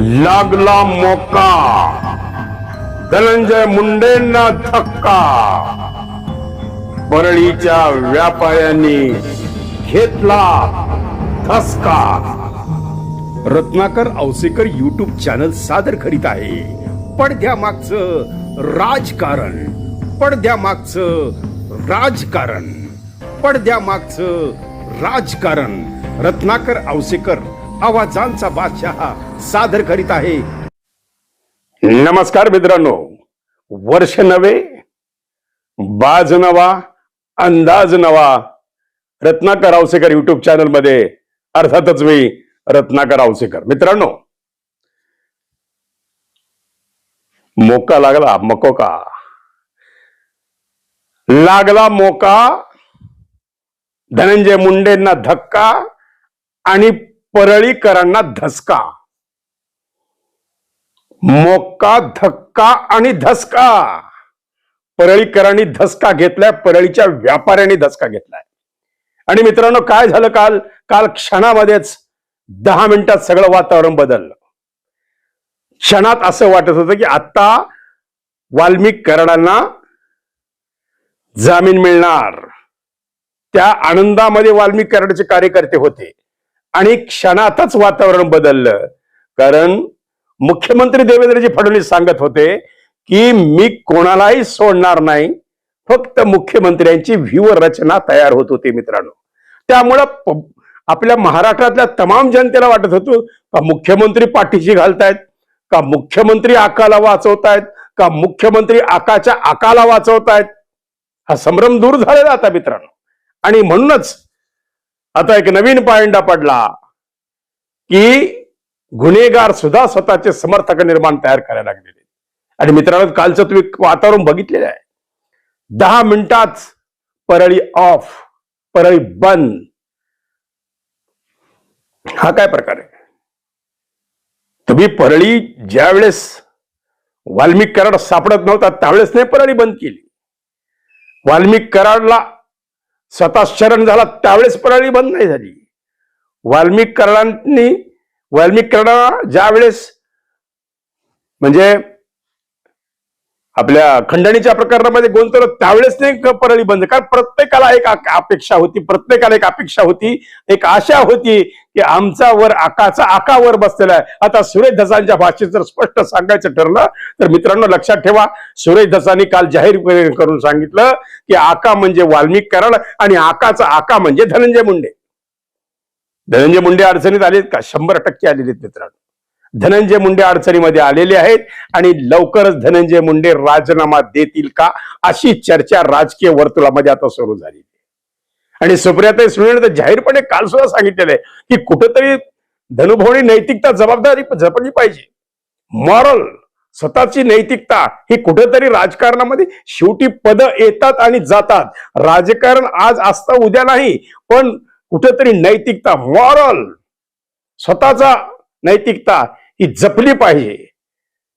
लागला मोका. धनंजय मुंडेंना धक्का. परळीच्या व्यापाऱ्यांनी घेतला धसका. रत्नाकर औसेकर युट्यूब चॅनल सादर करीत आहे. पडद्या मागचं राजकारण. पडद्या मागचं राजकारण. पडद्या मागचं राजकारण. रत्नाकर औसेकर आवाजांचा बादशाह सादर करीत आहे. नमस्कार मित्रांनो. वर्ष नवे बाज नवा अंदाज नवा. रत्नाकर औसेकर युट्यूब चॅनलमध्ये अर्थातच मी रत्नाकर औसेकर मित्रांनो मोका लागला मकोका लागला मोका धनंजय मुंडेंना धक्का आणि परळीकरांना धसका. मोका धक्का आणि धसका. परळीकरांनी धसका घेतलाय परळीच्या व्यापाऱ्यांनी धसका घेतलाय. आणि मित्रांनो काय झालं काल? काल क्षणामध्येच दहा मिनिटात सगळं वातावरण बदललं. क्षणात असं वाटत होतं की आता वाल्मिक कराडांना जामीन मिळणार. त्या आनंदामध्ये वाल्मिक कराडाचे कार्यकर्ते होते. आणि क्षणातच वातावरण बदललं. कारण मुख्यमंत्री देवेंद्रजी फडणवीस सांगत होते की मी कोणालाही सोडणार नाही फक्त मुख्यमंत्र्यांची व्यूहरचना तयार होत होती मित्रांनो. त्यामुळं आपल्या महाराष्ट्रातल्या तमाम जनतेला वाटत होतं का मुख्यमंत्री पाठीशी घालतायत का मुख्यमंत्री आकाला वाचवतायत का मुख्यमंत्री आकाच्या आकाला वाचवतायत हा संभ्रम दूर झालेला आता मित्रांनो. आणि म्हणूनच आता एक नवीन पायंडा पडला की गुन्हेगार सुद्धा स्वतःचे समर्थक निर्माण तयार करायला लागलेले आणि मित्रांनो कालचं तुम्ही वातावरण बघितलेलं आहे. दहा मिनिटात परळी ऑफ परळी बंद. हा काय प्रकार आहे? तुम्ही परळी ज्या वेळेस वाल्मिक कराड सापडत नव्हता त्यावेळेस नाही परळी बंद केली. वाल्मिक कराडला स्वतः शरण झाला त्यावेळेस प्रणाली बंद नाही झाली. वाल्मिक कर्णांनी वाल्मिक कराडा ज्या वेळेस म्हणजे आपल्या खंडणीच्या प्रकरणामध्ये गुंतवलं त्यावेळेस नाही परळी बंद? कारण प्रत्येकाला एक अपेक्षा होती प्रत्येकाला एक अपेक्षा होती एक आशा होती की आमचा वर आकाचा आकावर बसलेला आहे. आता सुरेश धसांच्या भाषेत जर स्पष्ट सांगायचं ठरलं तर मित्रांनो लक्षात ठेवा सुरेश धसांनी काल जाहीर करून सांगितलं की आका म्हणजे वाल्मिक कराड आणि आकाचा आका म्हणजे धनंजय मुंडे. धनंजय मुंडे अडचणीत आलेत का? शंभर टक्के आलेले आहेत मित्रांनो. धनंजय मुंडे अडचणीमध्ये आलेले आहेत आणि लवकरच धनंजय मुंडे राजीनामा देतील का अशी चर्चा राजकीय वर्तुळामध्ये आता सुरू झाली. आहे. आणि सुप्रियाताई सुनील तर जाहीरपणे काल सुद्धा सांगितलेलं आहे की कुठेतरी धनुभावनी नैतिकता जबाबदारी जपली पाहिजे. मॉरल स्वतःची नैतिकता ही कुठेतरी राजकारणामध्ये शेवटी पद येतात आणि जातात. राजकारण आज असतं उद्या नाही. पण कुठेतरी नैतिकता मॉरल स्वतःचा नैतिकता ही जपली पाहिजे.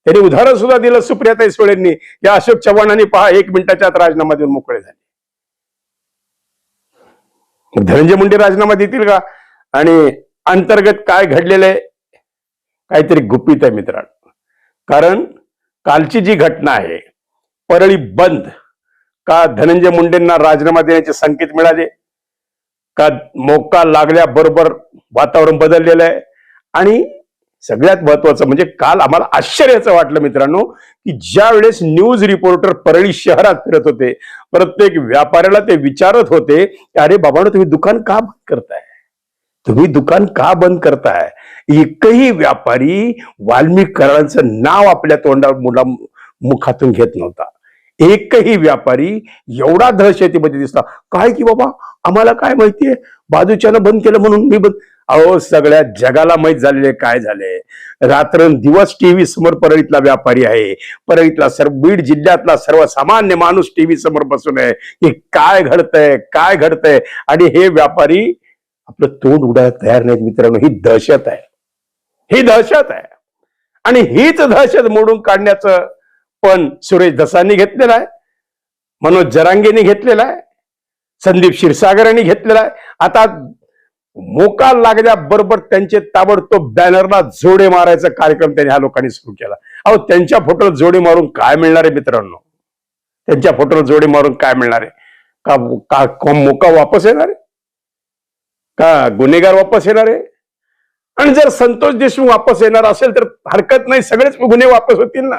त्यांनी उदाहरण सुद्धा दिलं सुप्रियाताई सुळेंनी. या अशोक चव्हाणांनी पहा एक मिनिटाच्या आत राजीनामा देऊन मोकळे झाले. धनंजय मुंडे राजीनामा देतील का? आणि अंतर्गत काय घडलेलं आहे? काहीतरी गुपित आहे मित्रांनो. कारण कालची जी घटना आहे परळी बंद. का धनंजय मुंडेंना राजीनामा देण्याचे संकेत मिळाले? का मोका लागल्याबरोबर वातावरण बदललेलं आहे? आणि सगळ्यात महत्वाचं म्हणजे काल आम्हाला आश्चर्याचं वाटलं मित्रांनो की ज्या वेळेस न्यूज रिपोर्टर परळी शहरात फिरत होते प्रत्येक व्यापाऱ्याला ते विचारत होते की अरे बाबांनो तुम्ही दुकान का बंद करताय? तुम्ही दुकान का बंद करताय? एकही व्यापारी वाल्मिक कराडांचं नाव आपल्या तोंडावर मुला मुखातून घेत नव्हता. एकही व्यापारी एवढा दहशतीमध्ये दिसला. काय की बाबा आम्हाला काय माहितीये? बाजूच्यानं बंद केलं म्हणून मी बंद अहो सगळ्या जगाला माहीत झालेले काय झाले? रात्रंदिवस टीव्ही समोर परळीतला व्यापारी आहे. परळीतला सर्व बीड जिल्ह्यातला सर्वसामान्य माणूस टीव्ही समोर बसून आहे. की काय घडतंय? काय घडतंय? आणि हे व्यापारी आपलं तोंड उडायला तयार नाहीत मित्रांनो. ही दहशत आहे. ही दहशत आहे. आणि हीच दहशत मोडून काढण्याचं पण सुरेश दसांनी घेतलेलं आहे. मनोज जरांगेनी घेतलेला आहे. संदीप क्षीरसागरांनी घेतलेला आहे. आता मोका लागल्याबरोबर त्यांचे ताबडतोब बॅनरला जोडे मारायचा कार्यक्रम त्यांनी ह्या लोकांनी सुरू केला. अहो त्यांच्या फोटोला जोडे मारून काय मिळणार आहे मित्रांनो? त्यांच्या फोटोला जोडे मारून काय मिळणार आहे? का का का मोका वापस येणार आहे? का गुन्हेगार वापस येणार आहे? आणि जर संतोष देशमुख वापस येणार असेल तर हरकत नाही सगळेच गुन्हे वापस होतील ना?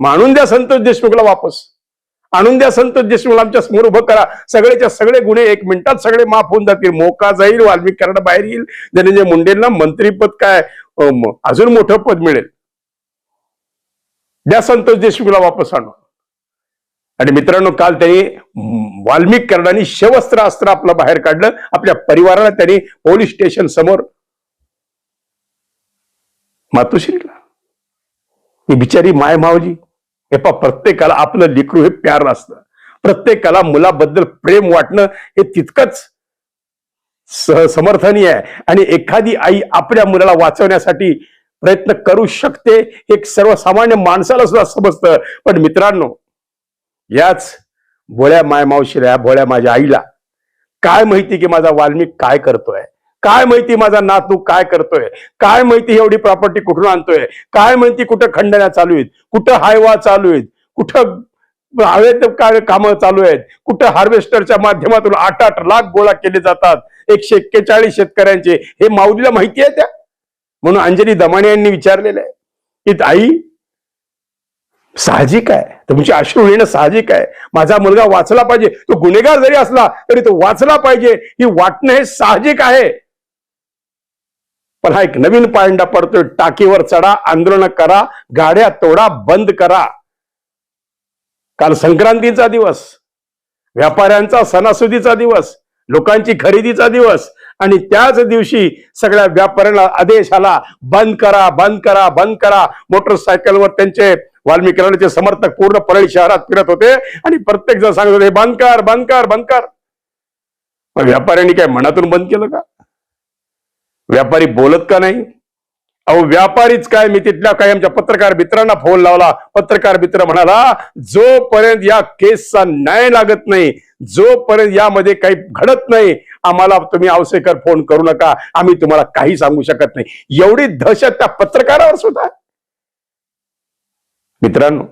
मानून द्या संतोष देशमुखला वापस. आणून द्या संत देशमुख आमच्यासमोर उभं करा. सगळेच्या सगळे गुन्हे एक मिनिटात सगळे माफ होऊन जातील. मोका जाईल वाल्मिक कराड बाहेर येईल. धनंजय मुंडेंना मंत्रीपद काय? अजून मोठं पद मिळेल. द्या संतोष देशमुखला वापस आणून. आणि मित्रांनो काल त्यांनी वाल्मिक कराडांनी शवस्त्र अस्त्र आपलं बाहेर काढलं. आपल्या परिवाराला त्यांनी पोलीस स्टेशन समोर मातोश्रीला. ही बिचारी माय मावली हे पा प्रत्येकाला आपलं लेकरू हे प्यार असतं प्रत्येकाला मुलाबद्दल प्रेम वाटणं हे तितकंच समर्थनीय आहे. आणि एखादी आई आपल्या मुलाला वाचवण्यासाठी प्रयत्न करू शकते हे सर्वसामान्य माणसाला सुद्धा समजतं. पण मित्रांनो याच भोळ्या माय मावशीला भोळ्या माझ्या आईला काय माहिती की माझा वाल्मिक काय करतोय? काय माहिती माझा नातू काय करतोय? काय माहिती एवढी प्रॉपर्टी कुठून आणतोय? काय माहिती कुठं खंडण्या चालू आहेत? कुठं हायवा चालू आहेत? कुठं अवैध काय कामं चालू आहेत? कुठं हार्वेस्टरच्या माध्यमातून आठ आठ लाख गोळा केले जातात? एकशे एक्केचाळीस शेतकऱ्यांचे. हे माऊलीला माहिती आहे त्या? म्हणून अंजली दमाणे यांनी विचारलेलं आहे. की आई साहजिक आहे. तुमची अश्रू येणं साहजिक आहे. माझा मुलगा वाचला पाहिजे. तो गुन्हेगार जरी असला तरी तो वाचला पाहिजे. ही वाटणं हे साहजिक आहे. पण हा एक नवीन पायंडा पडतोय. टाकीवर चढा आंदोलन करा गाड्या तोडा बंद करा. काल संक्रांतीचा दिवस व्यापाऱ्यांचा सणासुदीचा दिवस लोकांची खरेदीचा दिवस आणि त्याच दिवशी सगळ्या व्यापाऱ्यांना आदेश आला बंद करा बंद करा बंद करा. मोटरसायकलवर त्यांचे वाल्मिकी समर्थक पूर्ण परळी शहरात फिरत होते. आणि प्रत्येक जण सांगत होते बंद कर बंद कर बंद कर. मग व्यापाऱ्यांनी काय मनातून बंद केलं का? व्यापारी बोलत का नाही? अहो व्यापारीच काय? मी तिथल्या काही आमच्या पत्रकार मित्रांना फोन लावला. पत्रकार मित्र म्हणाला जोपर्यंत या केसचा न्याय लागत नाही जोपर्यंत यामध्ये काही घडत नाही आम्हाला तुम्ही आवसेकर फोन करू नका. आम्ही तुम्हाला काही सांगू शकत नाही. एवढी दहशत त्या पत्रकारावर सुद्धा? मित्रांनो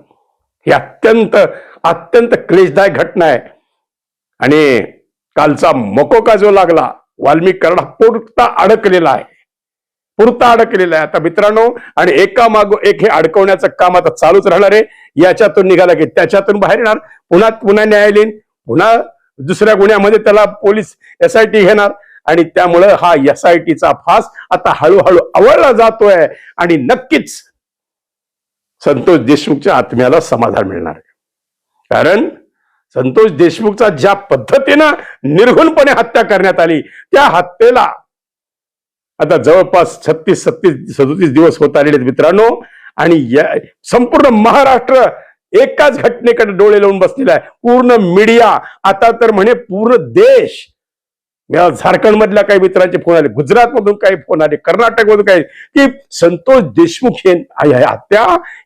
ही अत्यंत अत्यंत क्लेशदायक घटना आहे. आणि कालचा मकोका जो लागला वाल्मिक करडा पुरता अडकलेला आहे. पुरता अडकलेला आहे. आता मित्रांनो आणि एका मागो एक हे अडकवण्याचं काम आता चालूच राहणार आहे. याच्यातून निघाला की त्याच्यातून बाहेर येणार. पुन्हा पुन्हा न्यायालयीन पुन्हा दुसऱ्या गुन्ह्यामध्ये त्याला पोलीस एसआयटी घेणार. आणि त्यामुळं हा एसआयटीचा फास आता हळूहळू आवळला जातोय. आणि नक्कीच संतोष देशमुखच्या आत्म्याला समाधान मिळणार आहे. कारण संतोष देशमुखचा ज्या पद्धतीनं निर्घुणपणे हत्या करण्यात आली त्या हत्येला आता जवळपास छत्तीस सत्तीस सदोतीस दिवस होत आलेले आहेत मित्रांनो. आणि या संपूर्ण महाराष्ट्र एकाच घटनेकडे डोळे लावून बसलेला आहे. पूर्ण मीडिया आता तर म्हणे पूर्ण देश. या झारखंड मधल्या काही मित्रांचे फोन आले गुजरात मधून काही फोन आले कर्नाटक मधून काही की संतोष देशमुख हे हे हत्या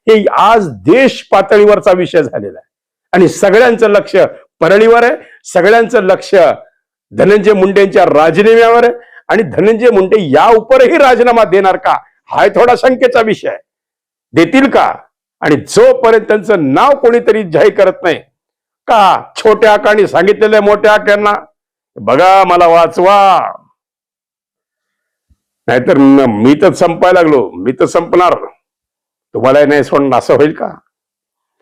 हे आज देश पातळीवरचा विषय झालेला आहे. आणि सगळ्यांचं लक्ष परळीवर आहे. सगळ्यांचं लक्ष धनंजय मुंडेंच्या राजीनाम्यावर आहे. आणि धनंजय मुंडे या उपरही राजीनामा देणार का? हा थोडा शंकेचा विषय देतील का? आणि जोपर्यंत त्यांचं नाव कोणीतरी जाहीर करत नाही का? छोट्या आकांनी सांगितलेल्या मोठ्या आकांना बघा मला वाचवा. नाहीतर मी तर संपायला लागलो. मी तर संपणार. तुम्हाला नाही सोडणं असं होईल का?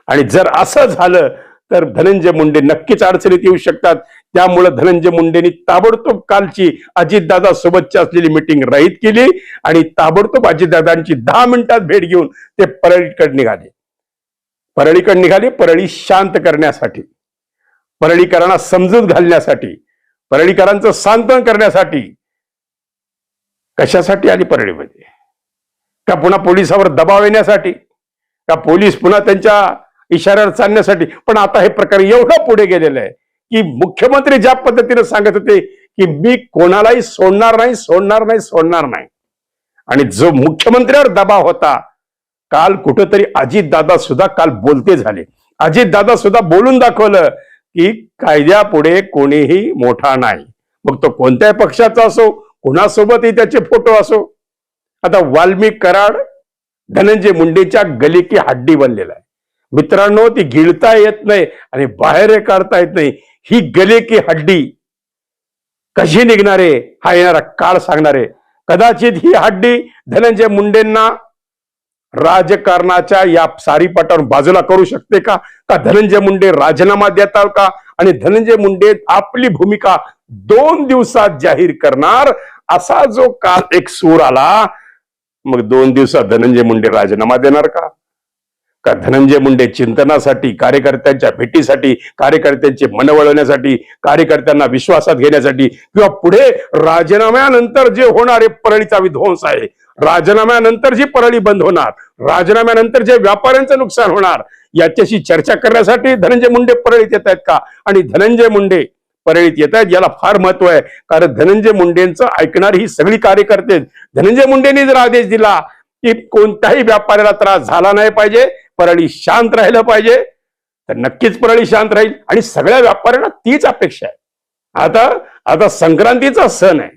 आणि जर असं झालं तर धनंजय मुंडे नक्कीच अडचणीत येऊ शकतात. त्यामुळे धनंजय मुंडेंनी ताबडतोब कालची अजितदादा सोबतची असलेली मिटिंग रहित केली आणि ताबडतोब अजितदादांची दहा मिनिटात भेट घेऊन ते परळीकडे निघाले. परळीकडे निघाले परळी शांत करण्यासाठी. परळीकरांना समजूत घालण्यासाठी परळीकरांचं सांत्वन करण्यासाठी. कशासाठी आली परळीमध्ये? का पुन्हा पोलिसावर दबाव येण्यासाठी? का पोलीस पुन्हा त्यांच्या इशाऱ्यावर चालण्यासाठी. पण आता हे प्रकार एवढं पुढे गेलेलं आहे की मुख्यमंत्री ज्या पद्धतीने सांगत होते की मी कोणालाही सोडणार नाही सोडणार नाही सोडणार नाही. आणि जो मुख्यमंत्र्यावर दबाव होता काल कुठंतरी अजितदादा सुद्धा काल बोलते झाले. अजितदादा सुद्धा बोलून दाखवलं की कायद्यापुढे कोणीही मोठा नाही. मग तो कोणत्याही पक्षाचा असो कोणासोबतही त्याचे फोटो असो. आता वाल्मिक कराड धनंजय मुंडेच्या गलिकी हड्डी बनलेला आहे. मित्रांनो ती गिळता येत नाही आणि बाहेर काढता येत नाही. ही गले की हड्डी. कशी निघणारे? हा येणारा काळ सांगणारे. कदाचित ही हड्डी धनंजय मुंडेंना राजकारणाच्या या सारीपाटावर बाजूला करू शकते का? का धनंजय मुंडे राजीनामा देतात का? आणि धनंजय मुंडे आपली भूमिका दोन दिवसात जाहीर करणार असा जो काल एक सूर आला मग दोन दिवसात धनंजय मुंडे राजीनामा देणार का? का धनंजय मुंडे चिंतनासाठी कार्यकर्त्यांच्या भेटीसाठी कार्यकर्त्यांचे मन वळवण्यासाठी कार्यकर्त्यांना विश्वासात घेण्यासाठी किंवा पुढे राजीनाम्यानंतर जे होणारे परळीचा विध्वंस आहे राजीनाम्यानंतर जी परळी बंद होणार राजीनाम्यानंतर जे व्यापाऱ्यांचं नुकसान होणार याच्याशी चर्चा करण्यासाठी धनंजय मुंडे परळीत येत आहेत का? आणि धनंजय मुंडे परळीत येत आहेत याला फार महत्त्व आहे कारण धनंजय मुंडेंचं ऐकणारी ही सगळी कार्यकर्ते धनंजय मुंडेंनी जर आदेश दिला की कोणत्याही व्यापाऱ्याला त्रास झाला नाही पाहिजे परळी शांत राहिलं पाहिजे तर नक्कीच परळी शांत राहील. आणि सगळ्या व्यापाऱ्यांना तीच अपेक्षा आहे. आता आता संक्रांतीचा सण आहे.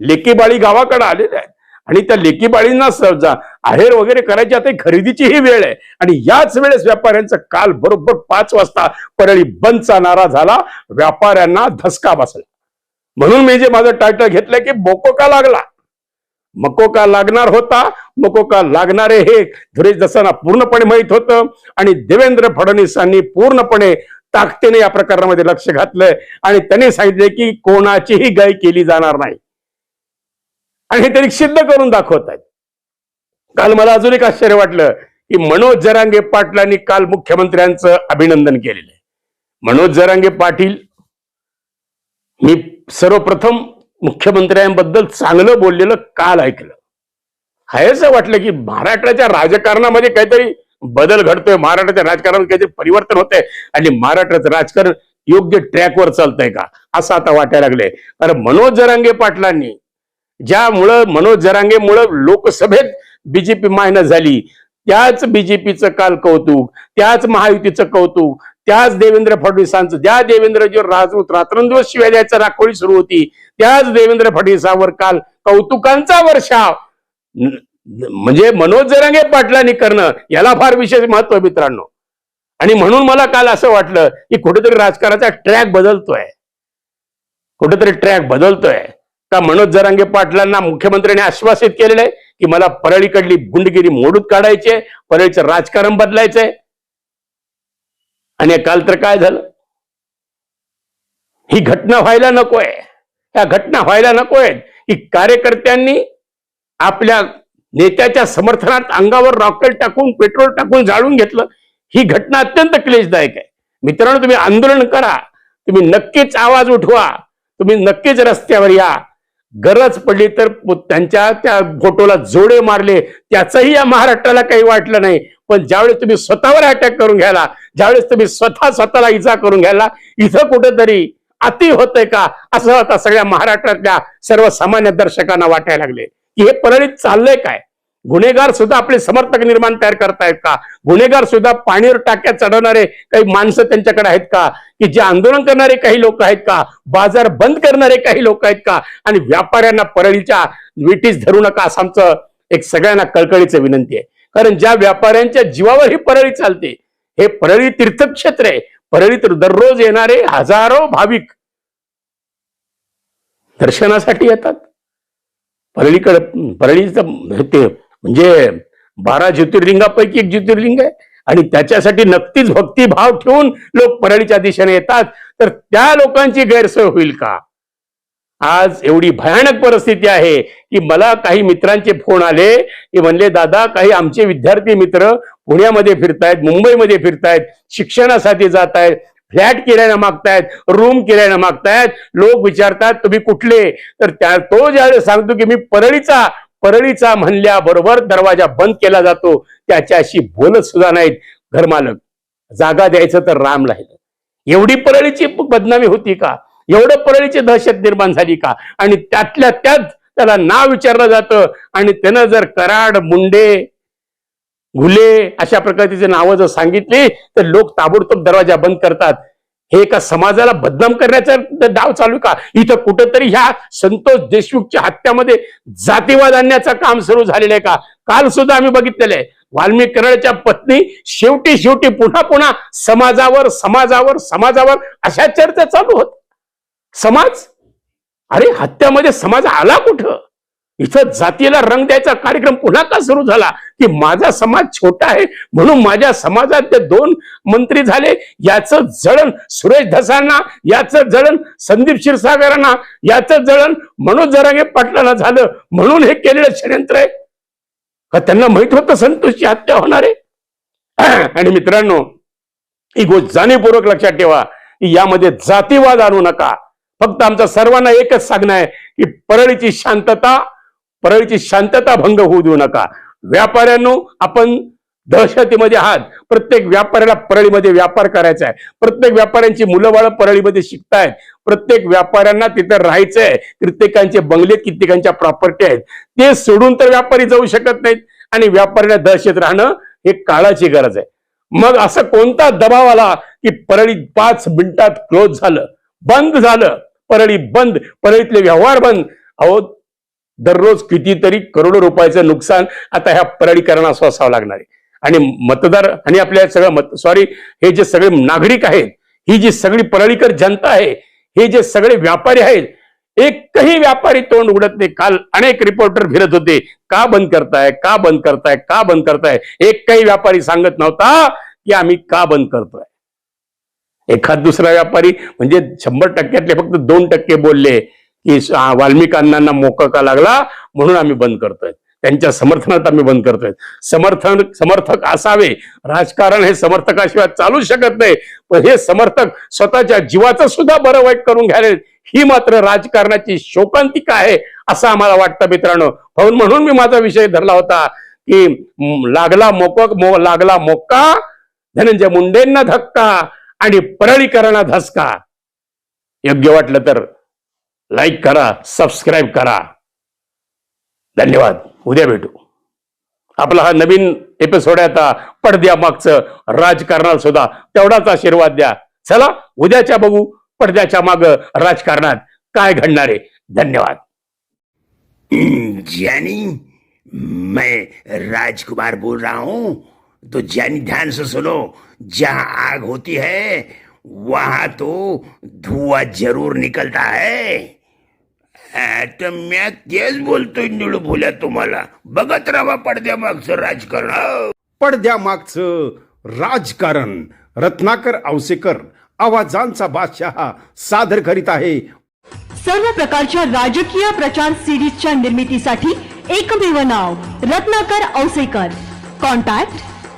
लेकीबाळी गावाकडे आलेले आहेत. आणि त्या लेकीबाळींना स- आहेर वगैरे करायची आता खरेदीची ही वेळ आहे. आणि याच वेळेस व्यापाऱ्यांचं काल बरोबर पाच वाजता परळी बंदचा नारा झाला. व्यापाऱ्यांना धसका बसला. म्हणून मी जे माझं टायटल घेतलं की मोकोका लागला. मकोका लागणार होता? मकोका लागणारे हे? धुरेश दसांना पूर्णपणे माहीत होतं. आणि देवेंद्र फडणवीसांनी पूर्णपणे ताकदीने या प्रकरणामध्ये लक्ष घातलंय. आणि त्यांनी सांगितले की कोणाचीही गाय केली जाणार नाही. आणि हे त्यांनी सिद्ध करून दाखवत आहेत काल मला अजून एक आश्चर्य वाटलं की मनोज जरांगे पाटलांनी काल मुख्यमंत्र्यांचं अभिनंदन केलेलं आहे. मनोज जरांगे पाटील मी सर्वप्रथम मुख्यमंत्र्यांबद्दल चांगलं बोललेलं काल ऐकलं. असं वाटलं की महाराष्ट्राच्या राजकारणामध्ये काहीतरी बदल घडतोय महाराष्ट्राच्या राजकारणात काहीतरी परिवर्तन होतंय आणि महाराष्ट्राचं राजकारण योग्य ट्रॅकवर चालतंय का? असं आता वाटायला लागलंय. कारण मनोज जरांगे पाटलांनी ज्यामुळं मनोज जरांगेमुळं लोकसभेत बीजेपी मायनस झाली त्याच बीजेपीचं काल कौतुक त्याच महायुतीचं कौतुक त्याच देवेंद्र फडणवीसांचं ज्या देवेंद्रजीवर राजूत रात्रंदिवस शिवाय द्यायचं राखोळी सुरू होती त्याच देवेंद्र फडणवीसांवर काल कौतुकांचा वर्षाव. म्हणजे मनोज जरांगे पाटलांनी करणं याला फार विशेष महत्त्व मित्रांनो. आणि म्हणून मला काल असं वाटलं की कुठेतरी राजकारणाचा ट्रॅक बदलतोय. कुठेतरी ट्रॅक बदलतोय. का मनोज जरांगे पाटलांना मुख्यमंत्र्यांनी आश्वासित केलेलं आहे की मला परळीकडली गुंडगिरी मोडूत काढायची आहे परळीचं राजकारण बदलायचंय. आणि काल तर काय झालं? ही घटना व्हायला नकोय. या घटना व्हायला नकोय. की कार्यकर्त्यांनी आपल्या नेत्याच्या समर्थनात अंगावर रॉकेल टाकून पेट्रोल टाकून जाळून घेतलं. ही घटना अत्यंत क्लेशदायक आहे. मित्रांनो तुम्ही आंदोलन करा. तुम्ही नक्कीच आवाज उठवा. तुम्ही नक्कीच रस्त्यावर या. गरज पडली तर त्यांच्या त्या फोटोला जोडे मारले. त्याचंही या महाराष्ट्राला काही वाटलं नाही. पण ज्यावेळेस तुम्ही स्वतःवर अटॅक करून घ्यायला ज्यावेळेस तुम्ही स्वतः स्वतःला इजा करून घ्यायला इथं कुठेतरी अति होतंय का? असं आता सगळ्या महाराष्ट्रातल्या सर्वसामान्य दर्शकांना वाटायला लागले. की हे परळीत चाललंय काय? गुन्हेगार सुद्धा आपले समर्थक निर्माण तयार करतायत का? गुन्हेगार सुद्धा पाणीवर टाक्यात चढवणारे काही माणसं त्यांच्याकडे आहेत का? की जे आंदोलन करणारे काही लोक आहेत का? बाजार बंद करणारे काही लोक आहेत का? आणि व्यापाऱ्यांना परळीच्या विटीस धरू नका असं आमचं एक सगळ्यांना कळकळीचं विनंती आहे. कारण ज्या व्यापाऱ्यांच्या जीवावर ही परळी चालते हे परळी तीर्थक्षेत्र आहे. परळीत दररोज येणारे हजारो भाविक दर्शनासाठी येतात. परळीकडे परळीचं ते म्हणजे बारा ज्योतिर्लिंगापैकी एक ज्योतिर्लिंग आहे आणि त्याच्यासाठी नक्कीच भक्तिभाव ठेवून लोक परळीच्या दिशेने येतात. तर त्या लोकांची गैरसोय होईल का? आज एवढी भयानक परिस्थिती आहे की मला काही मित्रांचे फोन आले की म्हणले दादा काही आमचे विद्यार्थी मित्र पुण्यामध्ये फिरतायत मुंबईमध्ये फिरतायत शिक्षणासाठी जात आहेत फ्लॅट किरायला मागतायत रूम किरायला मागतायत. लोक विचारतात तुम्ही कुठले? तर त्या तो ज्यावेळेस सांगतो की मी परळीचा परळीचा म्हणल्याबरोबर दरवाजा बंद केला जातो. त्याच्याशी बोलत सुद्धा नाहीत घरमालक. जागा द्यायचं तर राम राहिलं. एवढी परळीची बदनामी होती का? एवढं परळीची दहशत निर्माण झाली का? आणि त्यातल्या त्यात त्याला नाव विचारलं जातं. आणि त्यानं जर कराड मुंडे घुले अशा प्रकारची नावं जर सांगितली तर लोक ताबडतोब दरवाजा बंद करतात. हे एका समाजाला बदनाम करण्याचा डाव चालू का? इथं कुठंतरी ह्या संतोष देशमुखच्या हत्यामध्ये जातीवाद आणण्याचं काम सुरू झालेलं आहे का? काल सुद्धा आम्ही बघितलेलं आहे. वाल्मिक कराडच्या पत्नी शेवटी शेवटी पुन्हा पुन्हा समाजावर समाजावर समाजावर अशा चर्चा चालू होत. समाज? अरे हत्यामध्ये समाज आला कुठं? इथं जातीला रंग द्यायचा कार्यक्रम पुन्हा का सुरू झाला? की माझा समाज छोटा आहे म्हणून माझ्या समाजात ते दोन मंत्री झाले याचं जळण सुरेश धसांना याचं जळण संदीप क्षीरसागरांना याचं जळण मनोज जरांगे पाटलांना झालं. म्हणून हे केलेलं षडयंत्र आहे. का त्यांना माहीत होतं संतोषची हत्या होणार आहे? आणि मित्रांनो ही गोष्ट जाणीवपूर्वक लक्षात ठेवा की यामध्ये जातीवाद आणू नका. फक्त आमचा सर्वांना एकच सांगणं आहे की परळीची शांतता परळीची शांतता भंग होऊ देऊ नका. व्यापाऱ्यांनो आपण दहशतीमध्ये आहात. प्रत्येक व्यापाऱ्याला परळीमध्ये व्यापार करायचा आहे. प्रत्येक व्यापाऱ्यांची मुलं बाळ परळीमध्ये शिकतायत. प्रत्येक व्यापाऱ्यांना तिथं राहायचंय. कित्येकांचे बंगले कित्येकांच्या प्रॉपर्टी आहेत. ते सोडून तर व्यापारी जाऊ शकत नाहीत आणि व्यापाऱ्यांना दहशत राहणं हे काळाची गरज आहे. मग असं कोणता दबाव आला की परळी पाच मिनिटात क्लोज झालं बंद झालं? परळी बंद परळीतले व्यवहार बंद. अहो दररोज कितीतरी करोडो रुपयाचं नुकसान आता ह्या परळीकरणा सोसावं लागणार आहे. आणि मतदार आणि आपल्या सगळं मत सॉरी हे जे सगळे नागरिक आहेत ही जी सगळी परळीकर जनता आहे हे जे सगळे व्यापारी आहेत एकही व्यापारी तोंड उघडत नाही. काल अनेक रिपोर्टर फिरत होते. का बंद करताय? का बंद करताय? का बंद करताय? एकही व्यापारी सांगत नव्हता की आम्ही का बंद करतोय. एखाद दुसरा व्यापारी म्हणजे शंभर टक्क्यातले फक्त दोन टक्के बोलले की वाल्मिकांना मोका का लागला? म्हणून आम्ही बंद करतोय. त्यांच्या समर्थनात आम्ही बंद करतोय. समर्थन समर्थक असावे. राजकारण हे समर्थकाशिवाय चालू शकत नाही. पण हे समर्थक स्वतःच्या जीवाचं सुद्धा बरं वाईट करून घ्यायला ही मात्र राजकारणाची शोकांतिका आहे असं आम्हाला वाटतं मित्रांनो. म्हणून म्हणून मी माझा विषय धरला होता की लागला मोक मो, लागला मोक्का धनंजय मुंडेंना धक्का. आणि परळीकरणा धसका. योग्य वाटलं तर लाईक करा सबस्क्राईब करा. धन्यवाद. उद्या भेटू. आपला हा नवीन एपिसोड आहे आता. पडद्या मागचं राजकारणाला सुद्धा तेवढाच आशीर्वाद द्या. चला उद्याच्या बघू. पडद्याच्या माग राजकारणात काय घडणार आहे? धन्यवाद. जानी मैं राजकुमार बोल रहा हूं. तो जानी ध्यान से सुनो जहां आग होती है वहां तो धुआं जरूर निकलता है। आ, तर म्या तेच बोलतोय निळू बोल्या तुम्हाला। बघत राहा पडद्या मागचं राजकारण. पडद्यामागचं राजकारण। रत्नाकर औसेकर आवाजांचा बादशाह सादर करीत आहे। सर्व प्रकारच्या राजकीय प्रचार सिरीजच्या निर्मितीसाठी एकमेव नाव रत्नाकर औसेकर कॉन्टॅक्ट